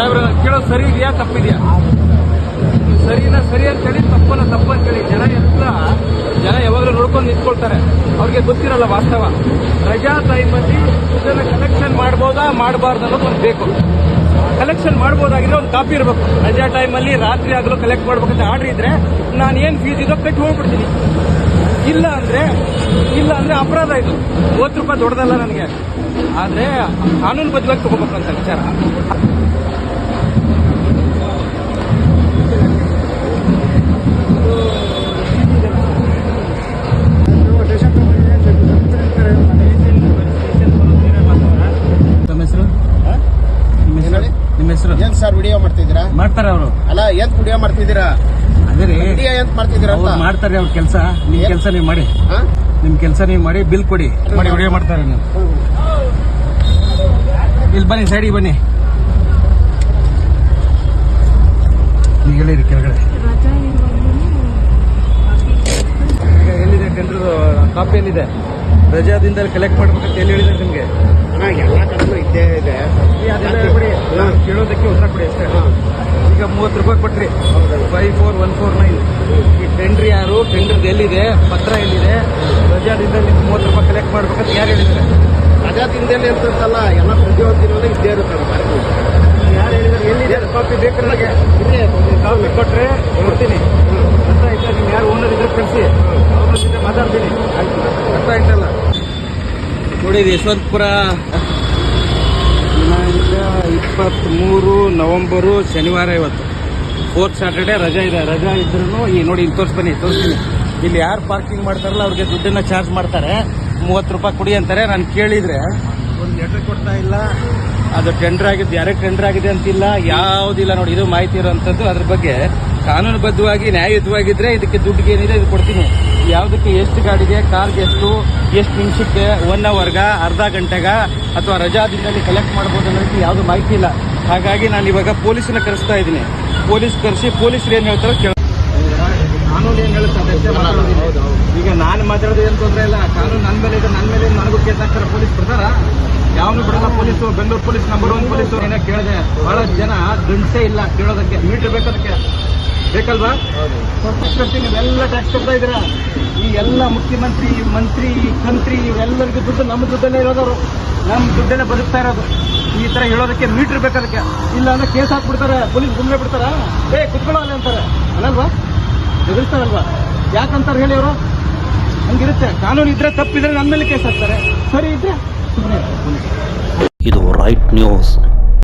ಸಾಹೇಬ್ರ ಕೇಳೋದು ಸರಿ ಇದೆಯಾ, ತಪ್ಪಿದೆಯಾ? ಸರಿನ ಸರಿ ಅಂತೇಳಿ ತಪ್ಪನ ತಪ್ಪು ಅಂತೇಳಿ ಜನ ಎಲ್ಲ, ಜನ ಯಾವಾಗಲೂ ನೋಡ್ಕೊಂಡು ನಿಂತ್ಕೊಳ್ತಾರೆ. ಅವ್ರಿಗೆ ಗೊತ್ತಿರಲ್ಲ ವಾಸ್ತವ. ರಜಾ ಟೈಮಲ್ಲಿ ಇದನ್ನ ಕಲೆಕ್ಷನ್ ಮಾಡ್ಬೋದಾ, ಮಾಡಬಾರ್ದು ಅನ್ನೋದು ಒಂದು ಬೇಕು. ಕಲೆಕ್ಷನ್ ಮಾಡ್ಬೋದಾಗಿದ್ರೆ ಒಂದು ಕಾಪಿ ಇರಬೇಕು. ರಜಾ ಟೈಮಲ್ಲಿ ರಾತ್ರಿ ಆಗಲು ಕಲೆಕ್ಟ್ ಮಾಡ್ಬೇಕಂತ ಆರ್ಡರ್ ಇದ್ರೆ ನಾನು ಏನು ಫೀಸ್ ಇದೋ ಕಟ್ಟಿ ಹೋಗ್ಬಿಡ್ತೀನಿ. ಇಲ್ಲ ಅಂದ್ರೆ ಇಲ್ಲ ಅಂದ್ರೆ ಅಪರಾಧ ಇದು. ಮೂವತ್ತು ರೂಪಾಯಿ ದೊಡ್ಡದಲ್ಲ ನನಗೆ. ಆದ್ರೆ, ಕಾನೂನು ಬದ್ಲಾಗಿ ತಗೋಬೇಕು ಅಂತ ವಿಚಾರ. ಹೆಸರು? ಏನ್ ಸರ್ ವಿಡಿಯೋ ಮಾಡ್ತಿದ್ದೀರಾ? ಮಾಡ್ತಾರೆ ಅವರು. ಅಲ್ಲ ಏನ್ ವಿಡಿಯೋ ಮಾಡ್ತಿದ್ದೀರಾ? ಅದೇ. ರೀ ವಿಡಿಯೋ ಏನ್ ಮಾಡ್ತಿದ್ದೀರಾ ಅಂತ. ಮಾಡ್ತಾರೆ ಅವ್ರ ಕೆಲಸ. ನಿಮ್ ಕೆಲಸ ನೀವು ಮಾಡಿ? ನಿಮ್ ಕೆಲಸ ನೀವು ಮಾಡಿ ಬಿಲ್ ಕೊಡಿ. ಮಾಡಿ ವಿಡಿಯೋ ಮಾಡ್ತಾರೆ ನೀವು. ಇಲ್ಲಿ ಬನ್ನಿ ಸೈಡಿಗೆ ಬನ್ನಿ. ಈಗ ಹೇಳಿರಿ ಕೆಳಗಡೆ. ಎಲ್ಲಿದೆ ಟೆಂಡರ್ ಕಾಪಿ ಎಲ್ಲಿದೆ? ರಜಾದಿಂದ ಕಲೆಕ್ಟ್ ಮಾಡ್ಬೇಕಂತ ಎಲ್ಲಿ ಹೇಳಿದ್ರೆ ನಿಮ್ಗೆ? ಎಲ್ಲ ಕಡೆ ಇದ್ದೇ ಇದೆ. ಒನ್ ಫೋರ್ ನೈನ್ ಈ ಟೆಂಡರ್ ಯಾರು? ಟೆಂಡರ್ದು ಎಲ್ಲಿದೆ? ಪತ್ರ ಎಲ್ಲಿದೆ? ರಜಾ ನೀವು ಮೂವತ್ತು ರೂಪಾಯಿ ಕಲೆಕ್ಟ್ ಮಾಡ್ಬೇಕಂತ ಯಾರು ಹೇಳಿದ್ದಾರೆ? ರಜಾ ದಿನದಲ್ಲಿ ಅಂತಲ್ಲ ಎಲ್ಲ ಪ್ರತಿಯೊಂದು ಇದ್ದೇ ಇರುತ್ತೆ. ಯಾರು ಹೇಳಿದ್ದಾರೆ? ಎಲ್ಲಿದೆ? ಕಾಪಿ ಬೇಕು ನನಗೆ ಇದೆ, ಕಾಪಿ ಕೊಟ್ಟರೆ ಕೊಡ್ತೀನಿ. ಅರ್ಥ ಆಯ್ತಾ? ನೀವು ಯಾರು ಓನರ್ ಇದ್ರೆ ಕಳಿಸಿ. ಅವ್ರ ಜೊತೆ ಮಾತಾಡ್ತೀನಿ. ಅರ್ಥ ಆಯ್ತಲ್ಲ? ನೋಡಿ ಯಶವಂತಪುರ. ದಿನಾಂಕ ಇಪ್ಪತ್ತ್ಮೂರು ನವಂಬರು ಶನಿವಾರ ಇವತ್ತು. ಫೋರ್ತ್ ಸ್ಯಾಟರ್ಡೆ ರಜಾ ಇದೆ. ರಜಾ ಇದ್ರೂ ಈ ನೋಡಿ ಇಲ್ಲಿ ತೋರಿಸ್ತೀನಿ ತೋರಿಸ್ತೀನಿ. ಇಲ್ಲಿ ಯಾರು ಪಾರ್ಕಿಂಗ್ ಮಾಡ್ತಾರಲ್ಲ ಅವ್ರಿಗೆ ದುಡ್ಡನ್ನ ಚಾರ್ಜ್ ಮಾಡ್ತಾರೆ. ಮೂವತ್ತು ರೂಪಾಯಿ ಕೊಡಿ ಅಂತಾರೆ. ನಾನು ಕೇಳಿದ್ರೆ ಒಂದು ಲೆಟರ್ ಕೊಡ್ತಾ ಇಲ್ಲ. ಅದು ಟೆಂಡರ್ ಆಗಿದ್ದು ಯಾರೇ ಟೆಂಡರ್ ಆಗಿದೆ ಅಂತಿಲ್ಲ. ಯಾವುದಿಲ್ಲ ನೋಡಿ ಇದು ಮಾಹಿತಿ ಇರೋವಂಥದ್ದು ಅದ್ರ ಬಗ್ಗೆ ಕಾನೂನುಬದ್ಧವಾಗಿ ನ್ಯಾಯಯುತವಾಗಿದ್ರೆ ಇದಕ್ಕೆ ದುಡ್ಡಿಗೆ ಏನಿದೆ ಇದು ಕೊಡ್ತೀನಿ. ಯಾವುದಕ್ಕೆ ಎಷ್ಟು ಗಾಡಿಗೆ ಕಾರ್ಗೆ ಎಷ್ಟು ಎಷ್ಟು ನಿಮಿಷಕ್ಕೆ ಒನ್ ಅವರ್ಗ ಅರ್ಧ ಗಂಟೆಗ ಅಥವಾ ರಜಾ ದಿನದಲ್ಲಿ ಕಲೆಕ್ಟ್ ಮಾಡ್ಬೋದು ಅನ್ನೋದಕ್ಕೆ ಯಾವುದು ಮಾಹಿತಿ ಇಲ್ಲ. ಹಾಗಾಗಿ ನಾನು ಇವಾಗ ಪೊಲೀಸನ್ನ ಕರೆಸ್ತಾ ಇದ್ದೀನಿ. ಪೊಲೀಸ್ ಕರೆಸಿ ಪೊಲೀಸರು ಏನು ಹೇಳ್ತಾರೆ ಕೇಳ ಕಾನೂನು ಏನು ಹೇಳುತ್ತೆ. ಈಗ ನಾನು ಮಾತಾಡೋದು ಏನು ತೊಂದರೆ ಇಲ್ಲ. ಕಾನೂನು ನನ್ನ ಮೇಲೆ ಇದೆ ನನ್ನ ಮೇಲೆ ನನಗೂ ಕೇಸ್ ಹಾಕ್ತಾರೆ ಪೊಲೀಸ್ ಬಿಡ್ತಾರ? ಯಾವನು ಬಿಡಲ್ಲ police Bengaluru police number one police. ಏನೋ ಕೇಳಿದೆ ಬಹಳ ಜನ ದುಂಡ್ಸೇ ಇಲ್ಲ ಕೇಳೋದಕ್ಕೆ ಮೀಟರ್ ಬೇಕದಕ್ಕೆ. ಬೇಕಲ್ವಾ? ಕಟ್ಟಿ ನೀವೆಲ್ಲ ಟ್ಯಾಕ್ಸ್ ಕೊಡ್ತಾ ಇದ್ದೀರಾ? ಈ ಎಲ್ಲ ಮುಖ್ಯಮಂತ್ರಿ ಮಂತ್ರಿ ಕಂತ್ರಿ ಇವೆಲ್ಲರಿಗೂ ದುಡ್ಡು ನಮ್ಮ ದುಡ್ಡಲ್ಲೇ ಇರೋದವರು. ನಮ್ಮ ದುಡ್ಡನ್ನೇ ಬದುಕ್ತಾ ಇರೋದು. ಈ ತರ ಹೇಳೋದಕ್ಕೆ ಮೀಟರ್ ಬೇಕದಕ್ಕೆ ಇಲ್ಲ ಅಂದ್ರೆ ಕೇಸ್ ಹಾಕ್ಬಿಡ್ತಾರೆ, ಪೊಲೀಸ್ ಗುಂಡ್ಲೆ ಬಿಡ್ತಾರ? ಏ ಕುತ್ಕೊಳ್ಳಲ್ಲ ಅಂತಾರೆ. ಅಲ್ಲಲ್ವಾ? ಎದುರಿಸ್ತಾರಲ್ವಾ ಯಾಕಂತಾರೆ ಹೇಳಿ ಅವರು? ಹಂಗಿರುತ್ತೆ. ಕಾನೂನು ಇದ್ರೆ ತಪ್ಪಿದ್ರೆ ನನ್ನ ಮೇಲೆ ಕೇಸ್ ಹಾಕ್ತಾರೆ. ಸರಿ ಇದ್ರೆ ಇದು ರೈಟ್ ನ್ಯೂಸ್.